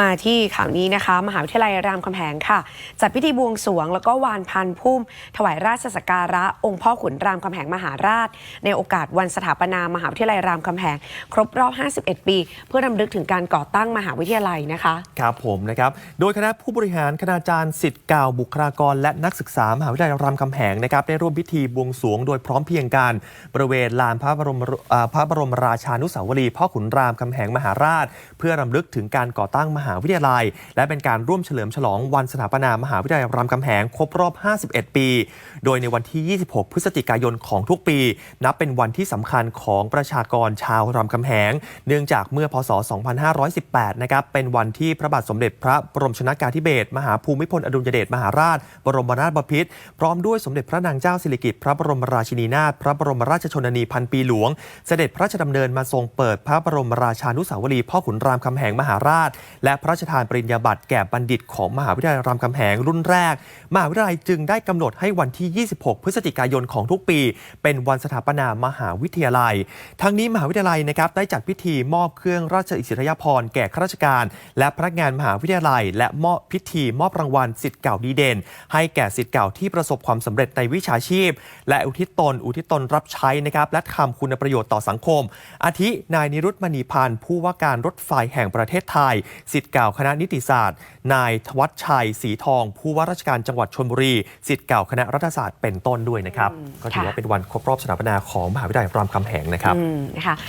มาที่ข่าวนี้นะคะ มหาวิทยาลัยรามคำแหงค่ะ จัดพิธีบวงสรวง แล้วก็วานพันพุ่ม ถวายราชสักการะ องค์พ่อขุนรามคำแหงมหาราช ในโอกาสวันสถาปนามหาวิทยาลัยรามคำแหง ครบรอบ 51 ปี เพื่อรำลึกถึงการก่อตั้งมหาวิทยาลัยนะคะครับผมนะครับโดยคณะผู้บริหารคณาจารย์สิทธิ์เก่าบุคลากร และนักศึกษามหาวิทยาลัยรามคำแหงนะครับได้ร่วมพิธีบวงสรวง โดยพร้อมเพียงกันบริเวณลานพระบรมพระบรมราชานุสาวรีย์พ่อขุนรามคำแหงมหาราช เพื่อรำลึกถึงการก่อตั้งมหาหาวิทยาลัย และเป็นการร่วมเฉลิมฉลองวันสถาปนามหาวิทยาลัยรามคำแหงครบรอบ 51 ปี โดยในวันที่ 26 พฤศจิกายนของทุกปี นับเป็นวันที่สำคัญของประชากรชาวรามคำแหง เนื่องจากเมื่อพศ 2518 นะครับเป็นวันที่พระบาทสมเด็จพระบรมชนากาธิเบศรมหาภูมิพลอดุลยเดชมหาราช บรมนาถบพิตรพร้อมด้วยสมเด็จพระนางเจ้าสิริกิติ์พระบรมราชินีนาถพระบรมราชชนนีพันปีหลวง เสด็จพระราชดำเนินมาทรงเปิดพระบรมราชานุสาวรีย์พ่อขุนรามคำแหงมหาราช และพระราชทานปริญญาบัตรแก่บัณฑิตของมหาวิทยาลัยรามคำแหงรุ่นแรก มหาวิทยาลัยจึงได้กำหนดให้วันที่ 26 พฤศจิกายนของทุกปี เป็นวันสถาปนามหาวิทยาลัย ทั้งนี้มหาวิทยาลัยนะครับได้จัดพิธีมอบเครื่องราชอิสริยาภรณ์แก่ข้าราชการ และพนักงานมหาวิทยาลัย และมอบพิธีมอบรางวัลสิทธิ์เก่าดีเด่น ให้แก่สิทธิ์เก่าที่ประสบความสำเร็จในวิชาชีพ และอุทิศตนอุทิศตนรับใช้นะครับและทำคุณประโยชน์ต่อสังคม อาทินายนิรุตมณีพันธ์ผู้ว่าการรถไฟแห่งประเทศไทยสิทธิ์เก่าคณะนิติศาสตร์ นายทวัชชัยศรีทอง ผู้ว่าราชการจังหวัดชลบุรีสิทธิ์เก่าคณะรัฐศาสตร์เป็นต้นด้วยนะครับ ก็ถือว่าเป็นวันครบรอบสถาปนาของมหาวิทยาลัยรามคำแหงนะครับ อืมนะคะ